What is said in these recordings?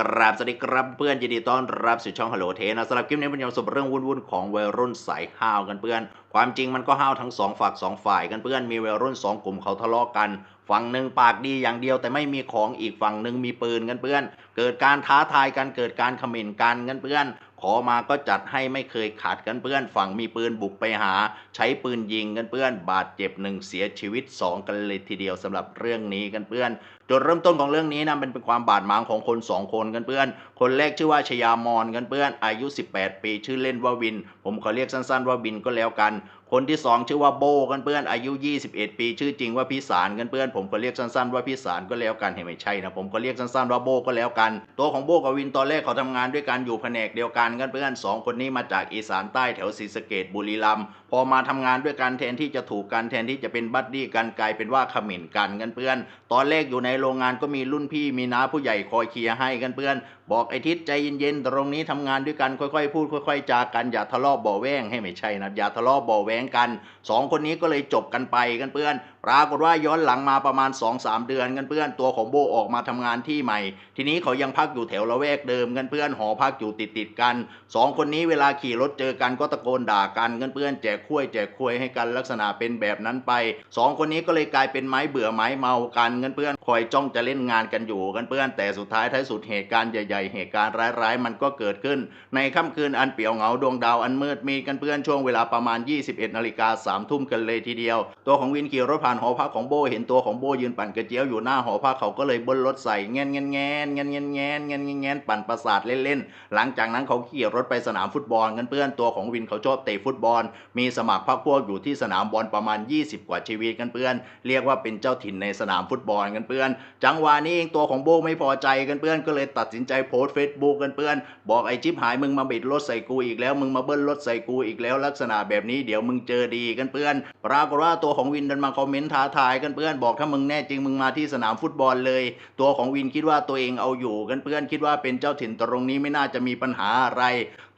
กราบสวัสดีครับเพื่อนยินดีต้อนรับสู่ช่องฮัลโหลเทนะสำหรับคลิปนี้เป็นยำสบเรื่องวุ่นๆของวัยรุ่นสายห้าวกันเพื่อน ความจริงมันก็ห้าวทั้งสองฝักสองฝ่ายกันเพื่อนมีวัยรุ่นสองกลุ่มเขาทะเลาะกันฝั่งหนึ่งปากดีอย่างเดียวแต่ไม่มีของอีกฝั่งหนึ่งมีปืนกันเพื่อน เกิดการท้าทายกันเกิดการเขม่นกันกันเพื่อน ขอมาก็จัดให้ไม่เคยขาดกันเพื่อน ฝั่งมีปืนบุกไปหา ใช้ปืนยิงกันเพื่อน บาดเจ็บหนึ่งเสียชีวิตสองกันเลยทีเดียวสำหรับเรื่องนี้กันเพื่อนจุดเริ่มต้นของเรื่องนี้นะมันเป็นความบาดหมางของคนสองคนกันเพื่อนคนแรกชื่อว่าชยามอนกันเพื่อนอายุ 18 ปี ชื่อเล่นว่าวิน ผมขอเรียกสั้นๆว่าวินก็แล้วกันคนที่สองชื่อว่าโบกันเพื่อนอายุ 21 ปี ชื่อจริงว่าพิสารกันเพื่อนผมก็เรียกสั้นๆว่าพิสารก็แล้วกันให้ไม่ใช่นะผมก็เรียกสั้นๆว่าโบก็แล้วกัน ตัวของโบกับวินตอนแรกเขาทำงานด้วยกันอยู่แผนกเดียวกันกันเพื่อนสองคนนี้มาจากอีสานใต้แถวศรีสะเกดบุรีรัมย์พอมาทำงานด้วยกันแทนที่จะถูกกันแทนที่จะเป็นบัดดี้กันกลายเป็นว่าขม่นกันกันเพื่อน ตอนแรกอยู่ในโรงงานก็มีรุ่นพี่มีน้าผู้ใหญ่คอยเคลียร์ให้กันเพื่อน บอกไอทิศใจเย็นๆตรงนี้ทำงานด้วยกันค่อยๆ พูดค่อย ๆจากันอย่าทะเลาะบาะแว้งให้ไม่ใช่นะอย่าทะเลาะบาะแวงกันสองคนนี้ก็เลยจบกันไปกันเพื่อน ปรากฏว่าย้อนหลังมาประมาณ 2-3 เดือนกันเพื่อน ตัวของโบออกมาทำงานที่ใหม่ ทีนี้เขายังพักอยู่แถวละแวกเดิมกันเพื่อนหอพักอยู่ติดๆกันสองคนนี้เวลาขี่รถเจอกันก็ตะโกนด่ากันกันเพื่อนแจกคุ้ยแจกคุ้ยให้กันลักษณะเป็นแบบนั้นไปสองคนนี้ก็เลยกลายเป็นไม้เบื่อไม้เมากันกันเพื่อนคอยจ้องจะเล่นงานกันอยู่กันเพื่อน แต่สุดท้ายท้ายสุดเหตุการณ์ใหญ่ ๆ เหตุการณ์ร้ายๆ มันก็เกิดขึ้น ในค่ำคืนอันเปี่ยวเหงาดวงดาวอันมืดมีกันเพื่อนช่วงเวลาประมาณ 21นาฬิกาสามทุ่มกันเลยทีเดียว ตัวของวินขี่รถผ่านหอพักของโบเห็นตัวของโบยืนปั่นกระเจียวอยู่หน้าหอพักเขาก็เลยเบิ้ลรถใส่แงนแงนแงนแงนแงนแงนแงนแงนแงนปั่นประสาทเล่นๆหลังจากนั้นเขาขี่รถไปสนามฟุตบอลกันเพื่อนตัวของวินเขาชอบเตะฟุตบอล มีสมัครพรรคพวกอยู่ที่สนามบอลประมาณ 20 กว่าชีวิตกันเพื่อน เรียกว่าเป็นเจ้าถิ่นในสนามฟุตบอลกันเพื่อน จังหวะนี้เองตัวของโบไม่พอใจกันเพื่อนก็เลยตัดสินใจโพสต์เฟซบุ๊กกันเพื่อน บอกไอ้จิ๊บหายมึงมาบิดรถใส่กูอีกแล้วมึงมาเบิ้ลรถใส่กูอีกแล้วลักษณะแบบนี้เดี๋ยวมึงเจอดีกันเพื่อนปรากฏว่าตัวของวินดันมาคอมเมนต์ท้าทายกันเพื่อนบอกถ้ามึงแน่จริงมึงมาที่สนามฟุตบอลเลย ตัวของวินคิดว่าตัวเองเอาอยู่กันเพื่อนคิดว่าเป็นเจ้าถิ่นตรงนี้ไม่น่าจะมีปัญหาอะไร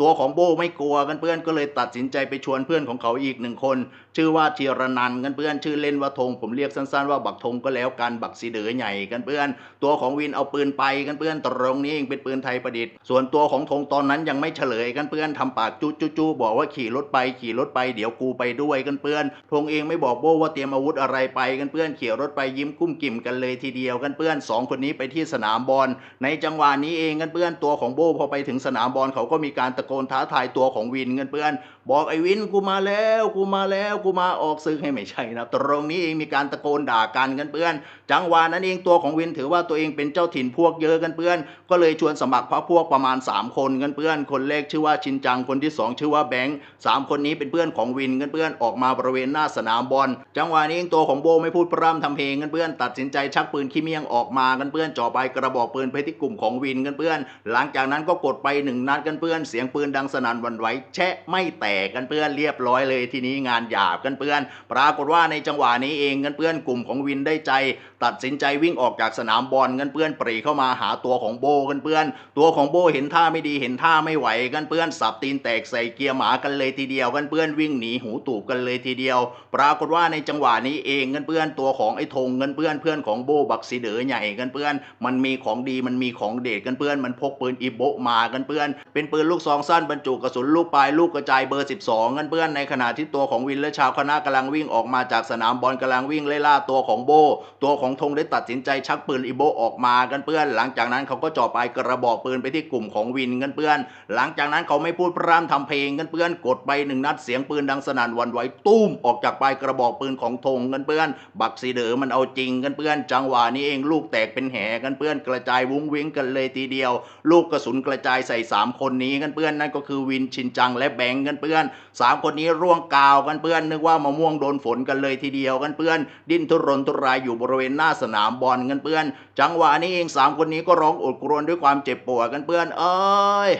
ตัวของโบไม่กลัวกันเพื่อนก็เลยตัดสินใจไปชวนเพื่อนของเขาอีกหนึ่งคน ชื่อว่าธีรนันกันเพื่อนชื่อเล่นว่าธงผมเรียกสั้นๆว่าบักธงก็แล้วกันบักสีเดือใหญ่กันเพื่อน ตัวของวินเอาปืนไปกันเพื่อนตรงนี้เองเป็นปืนไทยประดิษฐ์ ส่วนตัวของธงตอนนั้นยังไม่เฉลยกันเพื่อนทำปากจุจุจุบอกว่าขี่รถไปขี่รถไปเดี๋ยวกูไปด้วยกันเพื่อนธงเองไม่บอกโบว่าเตรียมอาวุธอะไรไปกันเพื่อนขี่รถไปยิ้มกุ้มกิ่มกันเลยทีเดียวกันเพื่อนสองคนนี้ไปที่สนามบอลในจังหวะนี้เองกันเพื่อนตัวของโบพอไปถึงสนามบอลเขาก็มีการตะโกนท้าทายตัวของวินกันเพื่อน บอกไอ้วินกูมาแล้วกูมาแล้วกูมาออกซึกให้ไม่ใช่นะตรงนี้เองมีการตะโกนด่ากันกันเพื่อน จังหวะนั้นเองตัวของวินถือว่าตัวเองเป็นเจ้าถิ่นพวกเยอะกันเพื่อน ก็เลยชวนสมัครพรรคพวกประมาณ 3 คนกันเพื่อน คนแรกชื่อว่าชินจังคนที่ 2 ชื่อว่าแบงค์สามคนนี้เป็นเพื่อนของวินกันเพื่อนออกมาบริเวณหน้าสนามบอล จังหวะนี้เองตัวของโบไม่พูดพร่ำทำเพลงกันเพื่อน ตัดสินใจชักปืนขี้เมียงออกมากันเพื่อนจ่อไปกระบอกปืนไปที่กลุ่มของวินกันเพื่อน หลังจากนั้นก็กดไปหนึ่งนัดกันเพื่อนเสียงปืนดังสนั่นวันไหวแชะไม่แตกกันเพื่อนเรียบร้อยเลยทีนี้งานหยาบกันเพื่อน ปรากฏว่าในจังหวะนี้เองกันเพื่อนกลุ่มของวินได้ใจตัดสินใจวิ่งออกจากสนามบอลกันเพื่อนปรีเข้ามาหาตัวของโบกันเพื่อน ตัวของโบเห็นท่าไม่ดีเห็นท่าไม่ไหวกันเพื่อนสับตีนแตกใส่เกียร์หมากันเลยทีเดียวกันเพื่อนวิ่งหนีหูตูบกันเลยทีเดียว ปรากฏว่าในจังหวะนี้เองกันเพื่อนตัวของไอ้ธงกันเพื่อนเพื่อนของโบบักสีเดอใหญ่กันเพื่อน มันมีของดีมันมีของเด็ดกันเพื่อน มันพกปืนอีโบมากันเพื่อน เป็นปืนลูกซองสั้นบรรจุกระสุนลูกปลายลูกกระจายเบอร์ 12 กันเพื่อนในขณะที่ตัวของวินและชาวคณะกำลังวิ่งออกมาจากสนามบอลกำลังวิ่งไล่ล่าตัวของโบตัวของของธงได้ตัดสินใจชักปืนอีโบออกมากันเพื่อน หลังจากนั้นเขาก็จ่อปลายกระบอกปืนไปที่กลุ่มของวินกันเพื่อน หลังจากนั้นเขาไม่พูดพร่ำทำเพลงกันเพื่อน กดไปหนึ่งนัดเสียงปืนดังสนั่นวันไหวตุ้มออกจากปลายกระบอกปืนของธงกันเพื่อน บักสีเดอมันเอาจริงกันเพื่อน จังหวะนี้เองลูกแตกเป็นแหกันเพื่อนกระจายวุ้งวิ้งกันเลยทีเดียว ลูกกระสุนกระจายใส่สามคนนี้กันเพื่อนนั่นก็คือวินชินจังและแบงกันเพื่อนสามคนนี้ร่วงกาวกันเพื่อนนึกว่ามะม่วงโดนฝนกันเลยทีเดียวกันเพื่อน ดิ้นทุรนทุรายอยู่บริเวณหน้าสนามบอลกันเพื่อน จังหวะนี้เองสามคนนี้ก็ร้องโอดครวญด้วยความเจ็บปวดกันเพื่อน เอ้ย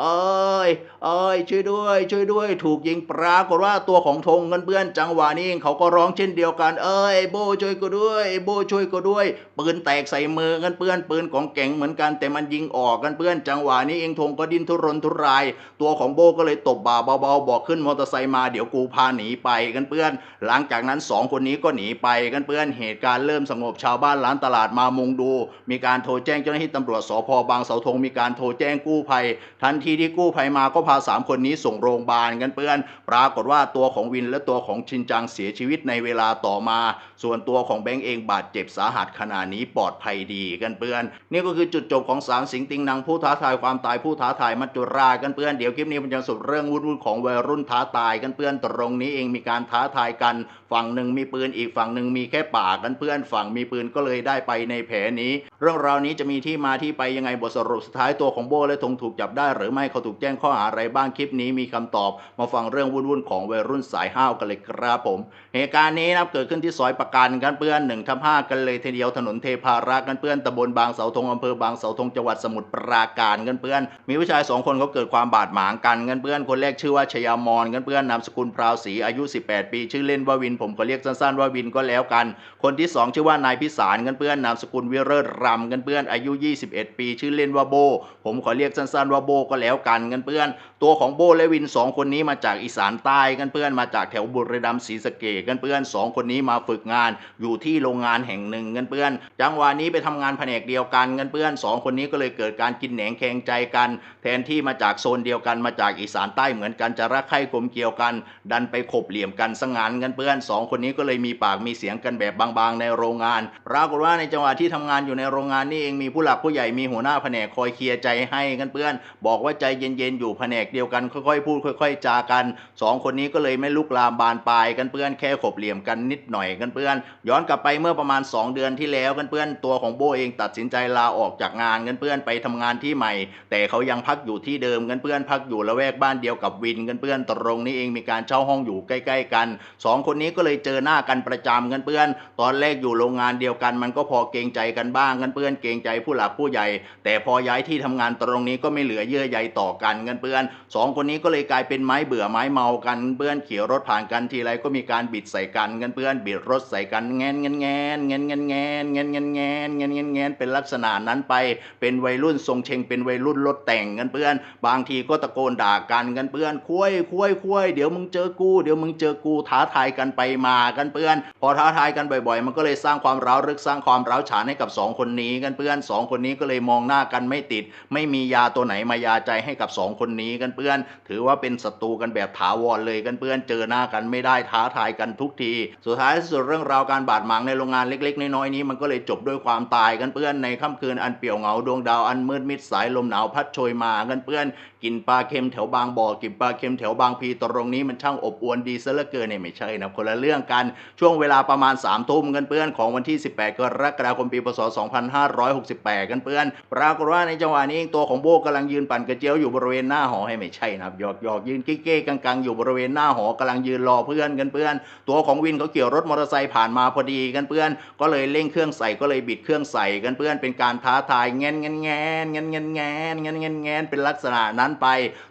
เอ้ยเอ้ยช่วยด้วย ช่วยด้วย ถูกยิงปรากฏว่าตัวของธงกันเพื่อนจังหวะนี้เขาก็ร้องเช่นเดียวกัน เอ้ยโบช่วยกูด้วย โบช่วยกูด้วยปืนแตกใส่มือกันเพื่อนปืนของเก่งเหมือนกันแต่มันยิงออกกันเพื่อนจังหวะนี้เองธงก็ดิ้นทุรนทุราย ตัวของโบก็เลยตบบ่าเบาๆบอกขึ้นมอเตอร์ไซค์มาเดี๋ยวกูพาหนีไปกันเพื่อน หลังจากนั้นสองคนนี้ก็หนีไปกันเพื่อนเหตุการณ์เริ่มสงบชาวบ้านร้านตลาดมามุงดู มีการโทรแจ้งเจ้าหน้าที่ตำรวจสพบางเสาธงมีการโทรแจ้งกู้ภัยทันทีที่กู้ภัยมาก็พาสามคนนี้ส่งโรงพยาบาลกันเพื่อน ปรากฏว่าตัวของวินและตัวของชินจังเสียชีวิตในเวลาต่อมา ส่วนตัวของแบงก์เองบาดเจ็บสาหัสขณะนี้ปลอดภัยดีกันเพื่อน นี่ก็คือจุดจบของสามสิงติงนางผู้ท้าทายความตายผู้ท้าทายมัจจุราชกันเพื่อนเดี๋ยวคลิปนี้มันจะสุดเรื่องวุ่นๆของวัยรุ่นท้าตายกันเพื่อนตรงนี้เองมีการท้าทายกัน ฝั่งหนึ่งมีปืนอีกฝั่งหนึ่งมีแค่ปากกันเพื่อน ฝั่งมีปืนก็เลยได้ไปในแผลนี้ เรื่องราวนี้จะมีที่มาที่ไปยังไงบทสรุปสุดท้ายตัวของโบและธงถูกจับได้หรือไม่เขาถูกแจ้งข้อหาอะไรบ้างคลิปนี้มีคำตอบ มาฟังเรื่องวุ่นๆของวัยรุ่นสายห้าวกันเลยครับผม เหตุการณ์นี้นะครับเกิดขึ้นที่ซอยประกันกันเปื้อนหนึ่งทับห้ากันเลยทีเดียวถนนเทพารักษ์กันเปื้อนตำบลบางเสาธงอำเภอบางเสาธงจังหวัดสมุทรปราการกันเปื้อน มีผู้ชายสองคนเขาเกิดความบาดหมางกันกันเปื้อนคนแรกชื่อว่าชยามอนกันเปื้อนนามสกุลพราวศรีอายุ 18 ปี ชื่อเล่นว่าวินผมก็เรียกสั้นๆว่าวินก็แล้วกัน คนที่สองชื่อว่านายพิสารกันเปื้อนนามสกุลวิเรศรำกันเปื้อนอายุ 21 ปี ชื่อเล่นว่าโบ ผมขอเรียกสั้นๆว่าโบก็แล้วแล้วกันเงินเปื้อน ตัวของโบและวินสองคนนี้มาจากอีสานใต้กันเปื้อนมาจากแถวบุรีรัมย์ศรีสะเกษกันเปื้อนสองคนนี้มาฝึกงานอยู่ที่โรงงานแห่งหนึ่งกันเปื้อน จังหวะนี้ไปทำงานแผนกเดียวกันกันเปื้อนสองคนนี้ก็เลยเกิดการกินแหนงแข่งใจกัน แทนที่มาจากโซนเดียวกันมาจากอีสานใต้เหมือนกันจะรักใคร่กลมเกลียวกัน ดันไปขบเหลี่ยมกันสงานกันเปื้อนสองคนนี้ก็เลยมีปากมีเสียงกันแบบบางๆ ในโรงงานปรากฏว่าในจังหวะที่ทำงานอยู่ในโรงงานนี่เองมีผู้หลักผู้ใหญ่มีหัวหน้าแผนกคอยเคลียร์ใจให้กันเปื้อน บอกว่าใจเย็นๆอยู่แผนกเดียวกันค่อยๆพูดค่อย ๆ จากันสองคนนี้ก็เลยไม่ลุกลามบานปลายกันเปื้อนแค่ขบเหลี่ยมกันนิดหน่อยกันเปื้อน ย้อนกลับไปเมื่อประมาณ 2 เดือนที่แล้วกันเปื้อนตัวของโบเองตัดสินใจลาออกจากงานกันเปื้อนไปทำงานที่ใหม่ แต่เขายังพักอยู่ที่เดิมกันเปื้อนพักอยู่ละแวกบ้านเดียวกับวินกันเปื้อนตรงนี้เองมีการเช่าห้องอยู่ใกล้ ๆ กันสองคนนี้ก็เลยเจอหน้ากันประจำกันเปื้อน ตอนแรกอยู่โรงงานเดียวกัน มันก็พอเกรงใจกันบ้างกันเปื้อนเกรงใจผู้หลักผู้ใหญ่ แต่พอย้ายที่ทำงานตรงนี้ก็ไม่เหลือเยื่อใยต่อกันกันเปื้อนสองคนนี้ก็เลยกลายเป็นไม้เบื่อไม้เมากันเปื้อนขี่รถผ่านกันทีไรก็มีการบิดใส่กันกันเปื้อนบิดรถใส่กันแงนแงนแงนแงนแงนแงนแงนแงนแงนแงนแงนแงนเป็นลักษณะนั้นไป เป็นวัยรุ่นทรงเชงเป็นวัยรุ่นรถแต่งกันเปื้อน บางทีก็ตะโกนด่ากันกันเปื้อนคุยคุยคุยเดี๋ยวมึงเจอกูเดี๋ยวมึงเจอกูท้าทายกันไปมากันเปื้อน พอท้าทายกันบ่อย ๆ มันก็เลยสร้างความร้าวรึกสร้างความร้าวฉานให้กับสองคนนี้กันเปื้อนสองคนนี้ก็เลยมองหน้ากันไม่ติด ไม่มียาตัวไหนมายาใจให้กับสองคนนี้กันเปื้อน ถือว่าเป็นศัตรูกันแบบถาวรเลยกันเปื้อน เจอหน้ากันไม่ได้ท้าทายกันทุกที สุดท้ายสุดเรื่องราวการบาดหมางในโรงงานเล็กๆ น้อยๆนี้มันก็เลยจบด้วยความตายกันเปื้อนในค่ำคืนอันเปี่ยวเหงาดวงดาวอันมืดมิดสายลมหนาวพัดโชยมากันเปื้อนกินปลาเค็มแถวบางบ่อกินปลาเค็มแถวบางพีตรงนี้มันช่างอบอวลดีซะเหลือเกินเนี่ยไม่ใช่นะคนละเรื่องกันช่วงเวลาประมาณ3ามทุ่มกันเปื้อนของวันที่ 18 กรกฎาคมปีพศ 2568 กันเปื้อน ปรากฏว่าในจังหวะนี้ตัวของโบกำลังยืนปั่นกระเจียวอยู่บริเวณหน้าหอไม่ใช่นะครับหยอกหยอกยืนเก้ๆกังๆอยู่บริเวณหน้าหอกำลังยืนรอเพื่อนกันเปื้อน ตัวของวินเขาเกี่ยวรถมอเตอร์ไซค์ผ่านมาพอดีกันเปื้อน ก็เลยเร่งเครื่องใส่ก็เลยบิดเครื่องใส่กันเปื้อน เป็นการท้าทายแงนแงนแงนแงนแงนแงนแงนแงนแงนเป็นลักษณะนั้นไป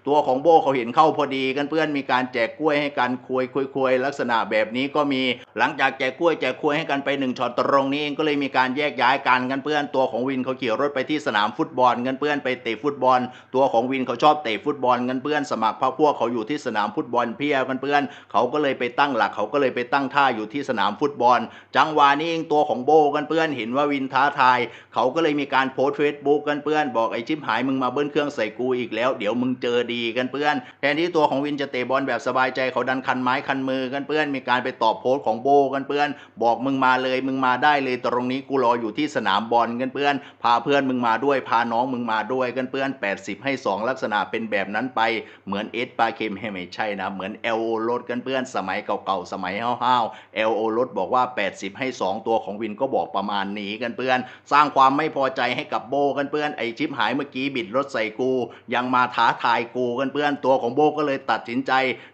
ตัวของโบเขาเห็นเข้าพอดีกันเพื่อนมีการแจกกล้วยให้กันคุยคุยคุยลักษณะแบบนี้ก็มี หลังจากแจกกล้วยแจกกล้วยให้กันไปหนึ่งช็อตตรงนี้เองก็เลยมีการแยกย้ายกันกันเพื่อน ตัวของวินเขาเขี่ยวรถไปที่สนามฟุตบอลกันเพื่อนไปเตะฟุตบอล ตัวของวินเขาชอบเตะฟุตบอลกันเพื่อนสมัครพรรคพวกเขาอยู่ที่สนามฟุตบอลเพียกันเพื่อนเขาก็เลยไปตั้งหลักเขาก็เลยไปตั้งท่าอยู่ที่สนามฟุตบอล จังหวะนี้เองตัวของโบกันเพื่อนเห็นว่าวินท้าทายเขาก็เลยมีการโพสต์เฟซบุ๊กกันเพื่อนบอกไอ้ชิมหายมึงมาเบิ้ลเครื่องใส่กูอีกแล้ว เดี๋ยวมึงเจอดีกันเพื่อน แทนที่ตัวของวินจะเตะบอลแบบสบายใจเขาดันคันไม้คันมือกันเพื่อน มีการไปตอบโพสต์ของโบกันเพื่อน บอกมึงมาเลยมึงมาได้เลยตรงนี้กูรออยู่ที่สนามบอลกันเพื่อน พาเพื่อนมึงมาด้วยพาน้องมึงมาด้วยกันเพื่อน 80 ให้ 2 ลักษณะเป็นแบบนั้นนั้นไปเหมือนเอสปาเคมให้ไม่ใช่นะ เหมือนเอลโอรถกันเพื่อนสมัยเก่าๆ สมัยห้าวๆเอลโอรถบอกว่า 80 ให้ 2 ตัวของวินก็บอกประมาณนี้กันเพื่อน สร้างความไม่พอใจให้กับโบกันเพื่อนไอชิปหายเมื่อกี้บิดรถใส่กู ยังมาท้าทายกูกันเพื่อนตัวของโบก็เลยตัดสินใจ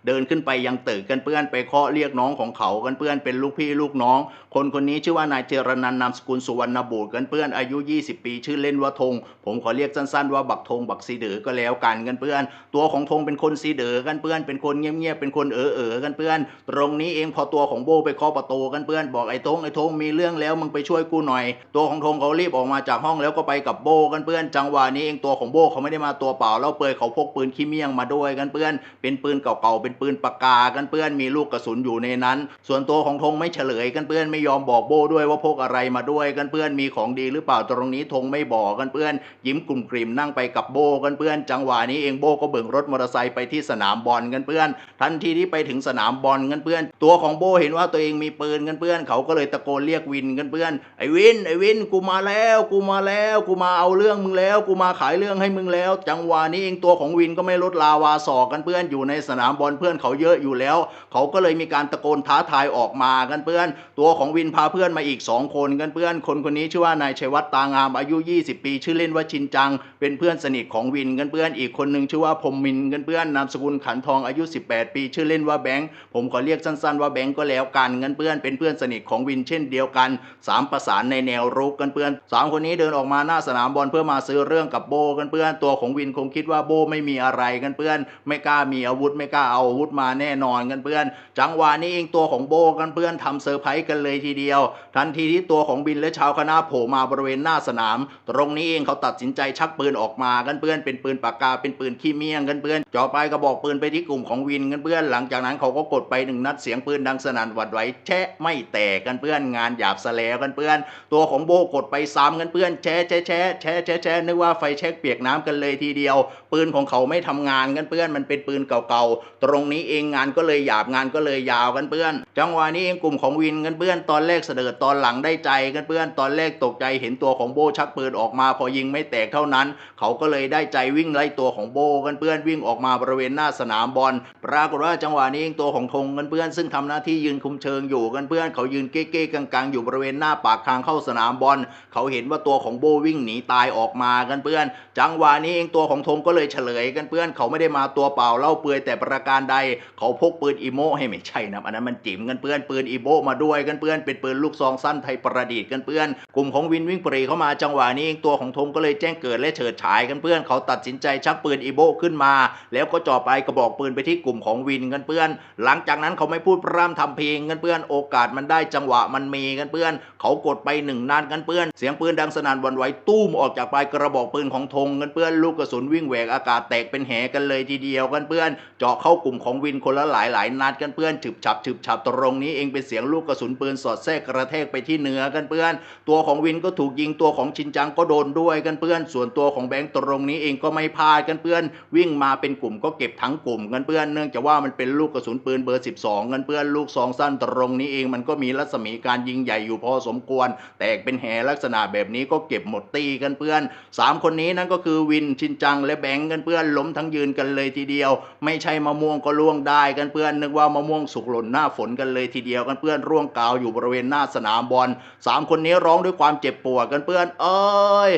เดินขึ้นไปยังตึกกันเพื่อนไปเคาะเรียกน้องของเขากันเพื่อนเป็นลูกพี่ลูกน้อง คนคนนี้ชื่อว่านายเจรนันนามสกุลสุวรรณบุตรกันเพื่อนอายุ 20 ปี ชื่อเล่นว่าธงผมขอเรียกสั้นๆว่าบักธงบักซีเดอก็แล้วกันกันเพื่อนตัวของธงเป็นคนซีเดอกันเพื่อนเป็นคนเงียบๆเป็นคนเออเออกันเพื่อน ตรงนี้เองพอตัวของโบไปเคาะประตูกันเพื่อนบอกไอ้ธงไอ้ธงมีเรื่องแล้วมึงไปช่วยกูหน่อย ตัวของธงเขารีบออกมาจากห้องแล้วก็ไปกับโบกันเพื่อน จังหวะนี้เองตัวของโบเขาไม่ได้มาตัวเปล่าแล้วเปยเขาพกปืนขี้เมี่ยงมาด้วยกันเพื่อน เป็นปืนเก่าๆเป็นปืนปากกากันเพื่อนมีลูกกระสุนอยู่ในนั้น ส่วนตัวของธงไม่เฉลยกันเพื่อนไม่ยอมบอกโบด้วยว่าพกอะไรมาด้วยกันเพื่อนมีของดีหรือเปล่าตรงนี้ธงไม่บอกกันเพื่อน ยิ้มกลุ่มกลิ่มนั่งไปกับโบกันเพื่อน จังหวะนี้เองโบก็เบิ่งรถมอเตอร์ไซค์ไปที่สนามบอลกันเพื่อน ทันทีที่ไปถึงสนามบอลกันเพื่อน ตัวของโบเห็นว่าตัวเองมีปืนกันเพื่อน เขาก็เลยตะโกนเรียกวินกันเพื่อน ไอ้วิน ไอ้วิน กูมาแล้ว กูมาแล้ว กูมาเอาเรื่องมึงแล้ว กูมาขายเรื่องให้มึงแล้ว จังหวะนี้เองตัวของวินก็ไม่ลดลาวาสอกกันเพื่อน อยู่ในสนามบอลเพื่อนเขาเยอะอยู่แล้ว เขาก็เลยมีการตะโกนท้าทายออกมากันเพื่อน ตัวของวินพาเพื่อนมาอีก 2 คนกันเพื่อน คนคนนี้ชื่อว่านายชัยวัฒน์ตางามอายุ 20 ปี ชื่อเล่นว่าชินจัง เป็นเพื่อนสนิทของวินกันเพื่อน อีกคนหนึ่งชื่อว่าพรมมินทร์กันเพื่อนนามสกุลขันทองอายุ 18 ปี ชื่อเล่นว่าแบงค์ผมขอเรียกสั้นๆว่าแบงค์ก็แล้วกันกันเพื่อนเป็นเพื่อนสนิทของวินเช่นเดียวกันสามประสานในแนวรุกกันเพื่อนสามคนนี้เดินออกมาหน้าสนามบอลเพื่อมาซื้อเรื่องกับโบกันเพื่อนตัวของวินคงคิดว่าโบไม่มีอะไรกันเพื่อน ไม่กล้ามีอาวุธไม่กล้าเอาอาวุธมาแน่นอนกันเพื่อน จังหวะนี้เองตัวของโบกันเพื่อนทำเซอร์ไพรส์กันเลยทีเดียว ทันทีที่ตัวของบินและชาวคณะโผล่มาบริเวณหน้าสนาม ตรงนี้เองเขาตัดสินใจชักปืนออกมากันเพื่อนเป็นปืนปากกาเป็นปืนขี้เมียงกันเพื่อนจ่อไปกระบอกปืนไปที่กลุ่มของวินกันเพื่อนหลังจากนั้นเขาก็กดไปหนึ่งนัดเสียงปืนดังสนั่นหวั่นไหวแชะไม่แตกกันเพื่อนงานหยาบซะแล้วกันเพื่อน ตัวของโบกดไปซ้ำกันเพื่อนแชะแชะแชะแชะแชะแชะนึกว่าไฟแช็กเปียกน้ำกันเลยทีเดียว ปืนของเขาไม่ทำงานกันเพื่อนมันเป็นปืนเก่าๆตรงนี้เองงานก็เลยหยาบงานก็เลยยาวกันเพื่อน จังหวะนี้เองกลุ่มของวินกันเพื่อนตอนแรกเสดอตอนหลังได้ใจกันเพื่อน ตอนแรกตกใจเห็นตัวของโบชักปืนออกมาพอยิงไม่แตกเท่านั้น เขาก็เลยได้ใจวิ่งไล่ตัวของโบกันเพื่อนวิ่งออกมาบริเวณหน้าสนามบอล ปรากฏว่าจังหวะนี้เองตัวของธงกันเพื่อนซึ่งทำหน้าที่ยืนคุมเชิงอยู่กันเพื่อนเขายืนเก้ๆกังๆอยู่บริเวณหน้าปากทางเข้าสนามบอล เขาเห็นว่าตัวของโบวิ่งหนีตายออกมากันเพื่อน จังหวะนี้เองตัวของธงก็เลยเฉลยกันเพื่อนเขาไม่ได้มาตัวเปล่าเล่าเปือยแต่ประการใด เขาพกปืนอีโมให้ไม่ใช่นะอันนั้นมันจิ๋มกันเพื่อนปืนอีโบมาด้วยกันเพื่อนเป็นปืนลูกซองสั้นไทยประดิษฐ์กันเพื่อน กลุ่มของวินวิ่งปรีเข้ามาจังหวะนี้เองตัวของธงก็เลยแจ้งเกิดและเฉิดฉายกันเพื่อนเขาตัดสินใจชักปืนอีโบขึ้นมา แล้วก็จ่อไปกระบอกปืนไปที่กลุ่มของวินกันเพื่อน หลังจากนั้นเขาไม่พูดพร่ำทำเพลงกันเพื่อนโอกาสมันได้จังหวะมันมีกันเพื่อน เขากดไปหนึ่งนัดกันเพื่อน เสียงปืนดังสนั่นวันไหวตู้มออกจากปลายกระบอกปืนของธงกันเพื่อนลูกกระสุนวิ่งแหวกอากาศแตกเป็นแหกันเลยทีเดียวกันเพื่อน เจาะเข้ากลุ่มของวินคนละหลายหลายนัดกันเพื่อนฉึบฉับฉึบฉับตรงนี้เองเป็นเสียงลูกกระสุนปืนสอดแทรกกระแทกไปที่เนื้อกันเพื่อน ตัวของวินก็ถูกยิงตัวของชินจังก็โดนด้วยกันเพื่อน ส่วนตัวของแบงค์ตรงนี้เองก็ไม่พลาดกันเพื่อนวิ่งมาเป็นกลุ่มก็เก็บทั้งกลุ่มกันเพื่อนเนื่องจากว่ามันเป็นลูกกระสุนปืนเบอร์ 12กันเพื่อนลูกซองสั้นตรงนี้เองมันก็มีรัศมีการยิงใหญ่อยู่พอสมควร แตกเป็นแหลักษณะแบบนี้ก็เก็บหมดตีกันเพื่อนสามคนนี้นั่นก็คือวินชินจังและแบงค์กันเพื่อนล้มทั้งยืนกันเลยทีเดียว ไม่ใช่มะม่วงก็ล่วงได้กันเพื่อนนึกว่ามะม่วงสุกหล่นหน้าฝนกันเลยทีเดียวกันเพื่อนร่วงกาวอยู่บริเวณหน้าสนามบอลสามคนนี้ร้องด้วยความเจ็บปวดกันเพื่อน เอ้ย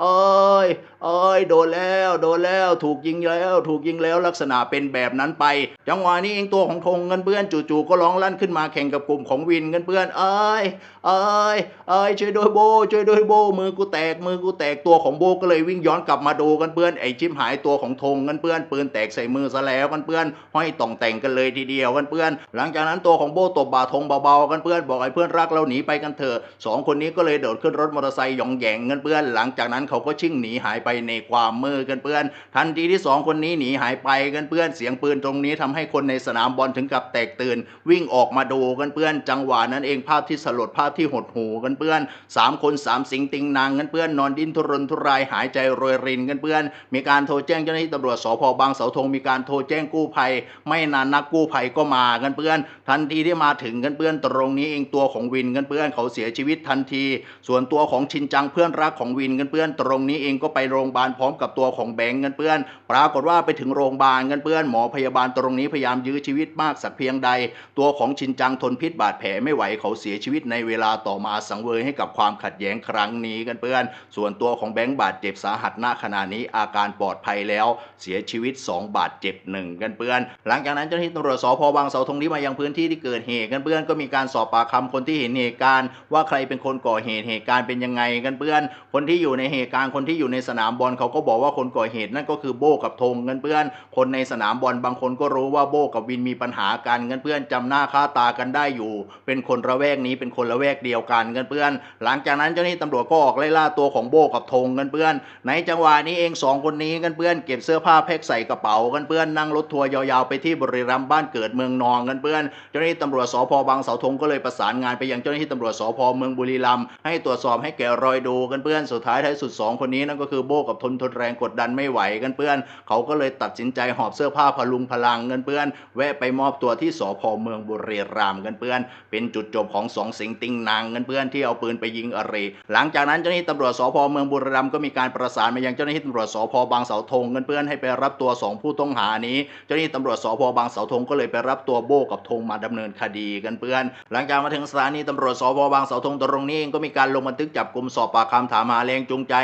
เอ้ยเอ้ยโดนแล้วโดนแล้วถูกยิงแล้ว ถูกยิงแล้วลักษณะเป็นแบบนั้นไป จังหวะนี้เองตัวของธงกันเพื่อนจู่ๆก็ร้องลั่นขึ้นมาแข่งกับกลุ่มของวินกันเพื่อนเอ้ยเอ้ยเอ้ยช่วยด้วยโบช่วยด้วยโบมือกูแตกมือกูแตกตัวของโบก็เลยวิ่งย้อนกลับมาดูกันเพื่อนไอชิมหายตัวของธงกันเพื่อนปืนแตกใส่มือซะแล้วกันเพื่อนห้อยต่องแต่งกันเลยทีเดียวกันเพื่อน หลังจากนั้นตัวของโบตบบ่าธงเบาๆกันเพื่อนบอกไอ้เพื่อนรักเราหนีไปกันเถอะสองคนนี้ก็เลยโดดขึ้นรถมอเตอร์ไซค์หยองแหยงกันเพื่อนหลังจากนั้นเขาก็ชิ่งหนีหายไปในความมืดกันเพื่อน ทันทีที่สองคนนี้หนีหายไปกันเพื่อนเสียงปืนตรงนี้ทำให้คนในสนามบอลถึงกับแตกตื่น วิ่งออกมาดูกันเพื่อนจังหวะนั้นเองภาพที่สลดภาพที่หดหูกันเพื่อนสามคนสามสิงติงนางกันเพื่อนนอนดิ้นทุรนทุรายหายใจโรยรินกันเพื่อน มีการโทรแจ้งเจ้าหน้าที่ตำรวจสพบางเสาธงมีการโทรแจ้งกู้ภัย ไม่นานนักกู้ภัยก็มากันเพื่อน ทันทีที่มาถึงกันเพื่อนตรงนี้เองตัวของวินกันเพื่อนเขาเสียชีวิตทันที ส่วนตัวของชินจังเพื่อนรักของวินกันเพื่อนตรงนี้เองก็ไปโรงพยาบาลพร้อมกับตัวของแบงค์กันเพื่อน ปรากฏว่าไปถึงโรงพยาบาลกันเพื่อนหมอพยาบาลตรงนี้พยายามยื้อชีวิตมากสักเพียงใด ตัวของชินจังทนพิษบาดแผลไม่ไหวเขาเสียชีวิตในเวลาต่อมาสังเวยให้กับความขัดแย้งครั้งนี้กันเพื่อน ส่วนตัวของแบงค์บาดเจ็บสาหัสณขณะนี้อาการปลอดภัยแล้ว เสียชีวิต 2 บาดเจ็บหนึ่งกันเพื่อน หลังจากนั้นเจ้าหน้าที่ตำรวจสพบางเสาธงที่มายังพื้นที่ที่เกิดเหตุกันเพื่อนก็มีการสอบปากคำคนที่เห็นเหตุการณ์ ว่าใครเป็นคนก่อเหตุเหตุการณ์เป็นยังไงกันเพื่อน คนที่อยู่ในเหตุการณ์คนที่อยู่ในสนามบอลเขาก็บอกว่าคนก่อเหตุนั่นก็คือโบกับธงกันเพื่อน คนในสนามบอลบางคนก็รู้ว่าโบกับวินมีปัญหากันกันเพื่อนจำหน้าค่าตากันได้อยู่ เป็นคนระแวกนี้เป็นคนละแวกเดียวกันกันเพื่อน หลังจากนั้นเจ้าหน้าที่ตำรวจก็ออกไล่ล่าตัวของโบกับธงกันเพื่อน ในจังหวะนี้เองสองคนนี้กันเพื่อนเก็บเสื้อผ้าแพ็คใส่กระเป๋ากันเพื่อนนั่งรถทัวร์ยาวๆไปที่บริรัมบ้านเกิดเมืองนองกันเพื่อน เจ้าหน้าที่ตำรวจสพบางเสาธงก็เลยประสานงานไปยังเจ้าหน้าที่ตำรวจสพเมืองบุรีรัมย์ให้ตรวจสอบให้แกะรอยดูกันเพื่อนสุดท้ายท้ายสุดสองคนนี้นั่นก็คือโบกับทนทนแรงกดดันไม่ไหวกันเพื่อน เขาก็เลยตัดสินใจหอบเสื้อผ้าพลุงพลังกันเพื่อน แวะไปมอบตัวที่สพเมืองบุรีรัมย์กันเพื่อน เป็นจุดจบของสองสิงติงนางกันเพื่อนที่เอาปืนไปยิงอริหลังจากนั้นเจ้าหน้าที่ตำรวจสพเมืองบุรีรัมย์ก็มีการประสานมายังเจ้าหน้าที่ตำรวจสพบางเสาธงกันเพื่อนให้ไปรับตัวสองผู้ต้องหานี้ เจ้าหน้าที่ตำรวจสพบางเสาธงก็เลยไปรับตัวโบกับธงมาดำเนินคดีกันเพื่อน หลังจากมาถึงสถานีตำรวจสพบางเสาธงตรงนี้เองก็มีการลงบันทึกจับกลุ่มสอบปากคำถามหาแรงจูงใจ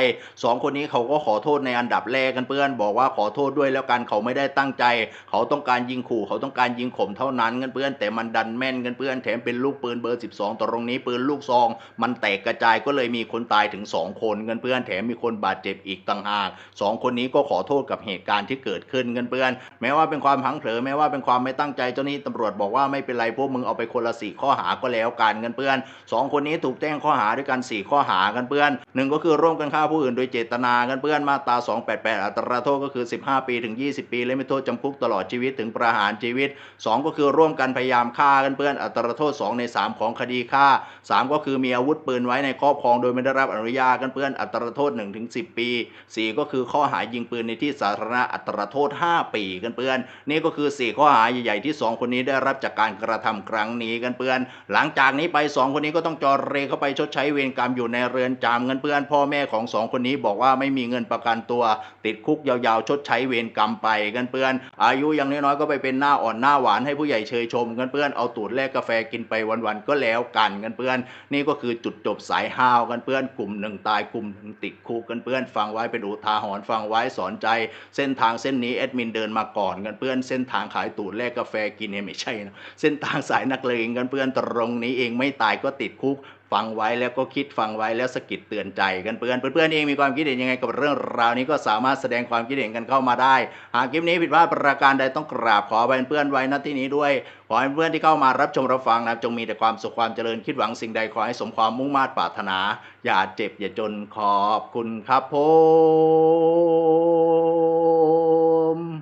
สองคนนี้เขาก็ขอโทษในอันดับแรกกันเพื่อน บอกว่าขอโทษด้วยแล้วกันเขาไม่ได้ตั้งใจ เขาต้องการยิงขู่เขาต้องการยิงข่มเท่านั้นกันเพื่อนแต่มันดันแม่นกันเพื่อนแถมเป็นลูกปืนเบอร์ 12 ตรงนี้ปืนลูกซอง มันแตกกระจายก็เลยมีคนตายถึง 2 คนกันเพื่อนแถมมีคนบาดเจ็บอีกต่างหากสองคนนี้ก็ขอโทษกับเหตุการณ์ที่เกิดขึ้นกันเพื่อน แม้ว่าเป็นความพังเผลอแม้ว่าเป็นความไม่ตั้งใจเจ้าหนี้ตำรวจบอกว่าไม่เป็นไรพวกมึงเอาไปคนละสี่ข้อหาก็แล้วกันกันเพื่อนสองคนนี้ถูกแจ้งข้อหาด้วยกันสี่ข้อหากันเพื่อนหนึ่งก็คือร่วมกันฆ่าผู้อื่นโดยเจตนากันเพื่อนมาตรา 288 อัตราโทษก็คือ 15 ปีถึง 20 ปีและไม่โทษจำคุกตลอดชีวิตถึงประหารชีวิต 2 ก็คือร่วมกันพยายามฆ่ากันเพื่อนอัตราโทษ 2 ใน 3 ของคดีฆ่า 3 ก็คือมีอาวุธปืนไว้ในครอบครองโดยไม่ได้รับอนุญาตกันเพื่อนอัตราโทษ1ถึง10 ปี 4 ก็คือข้อหายิงปืนในที่สาธารณะอัตราโทษ 5 ปีกันเพื่อน นี่ก็คือ 4 ข้อหาใหญ่ๆที่ 2 คนนี้ได้รับจากการกระทำครั้งนี้กันเพื่อน หลังจากนี้ไป 2 คนนี้ก็ต้องจอเรเข้าไปชดใช้เวรกรรมอยู่ในเรือนจำกันเพื่อนพ่อแม่ของ2คนนี้บอกว่าไม่มีเงินประกันตัว ติดคุกยาวๆ ชดใช้เวรกรรมไปกันเพื่อน อายุยังน้อยๆก็ไปเป็นหน้าอ่อนหน้าหวานให้ผู้ใหญ่เชยชมกันเพื่อนเอาตูดแลกกาแฟกินไปวันๆก็แล้วกันกันเพื่อน นี่ก็คือจุดจบสายห้าวกันเพื่อนกลุ่มหนึ่งตายกลุ่มหนึ่งติดคุกกันเพื่อนฟังไว้เป็นอุทาหรณ์ฟังไว้สอนใจ เส้นทางเส้นนี้แอดมินเดินมาก่อนกันเพื่อน เส้นทางขายตูดแลกกาแฟกินเนี่ยไม่ใช่นะเส้นทางสายนักเลงกันเพื่อนตรงนี้เองไม่ตายก็ติดคุก ฟังไว้แล้วก็คิดฟังไว้แล้วสะกิดเตือนใจกันเพื่อนเพื่อนเองมีความคิดเห็นยังไงกับเรื่องราวนี้ก็สามารถแสดงความคิดเห็นกันเข้ามาได้ หากคลิปนี้ผิดพลาดประการใดต้องกราบขอไปเพื่อนไว้ณที่นี้ด้วยขอให้เพื่อนที่เข้ามารับชมรับฟังนะจงมีแต่ความสุขความเจริญคิดหวังสิ่งใดขอให้สมความมุ่งมา่ปรารถนา อย่าเจ็บอย่าจนขอบคุณครับผม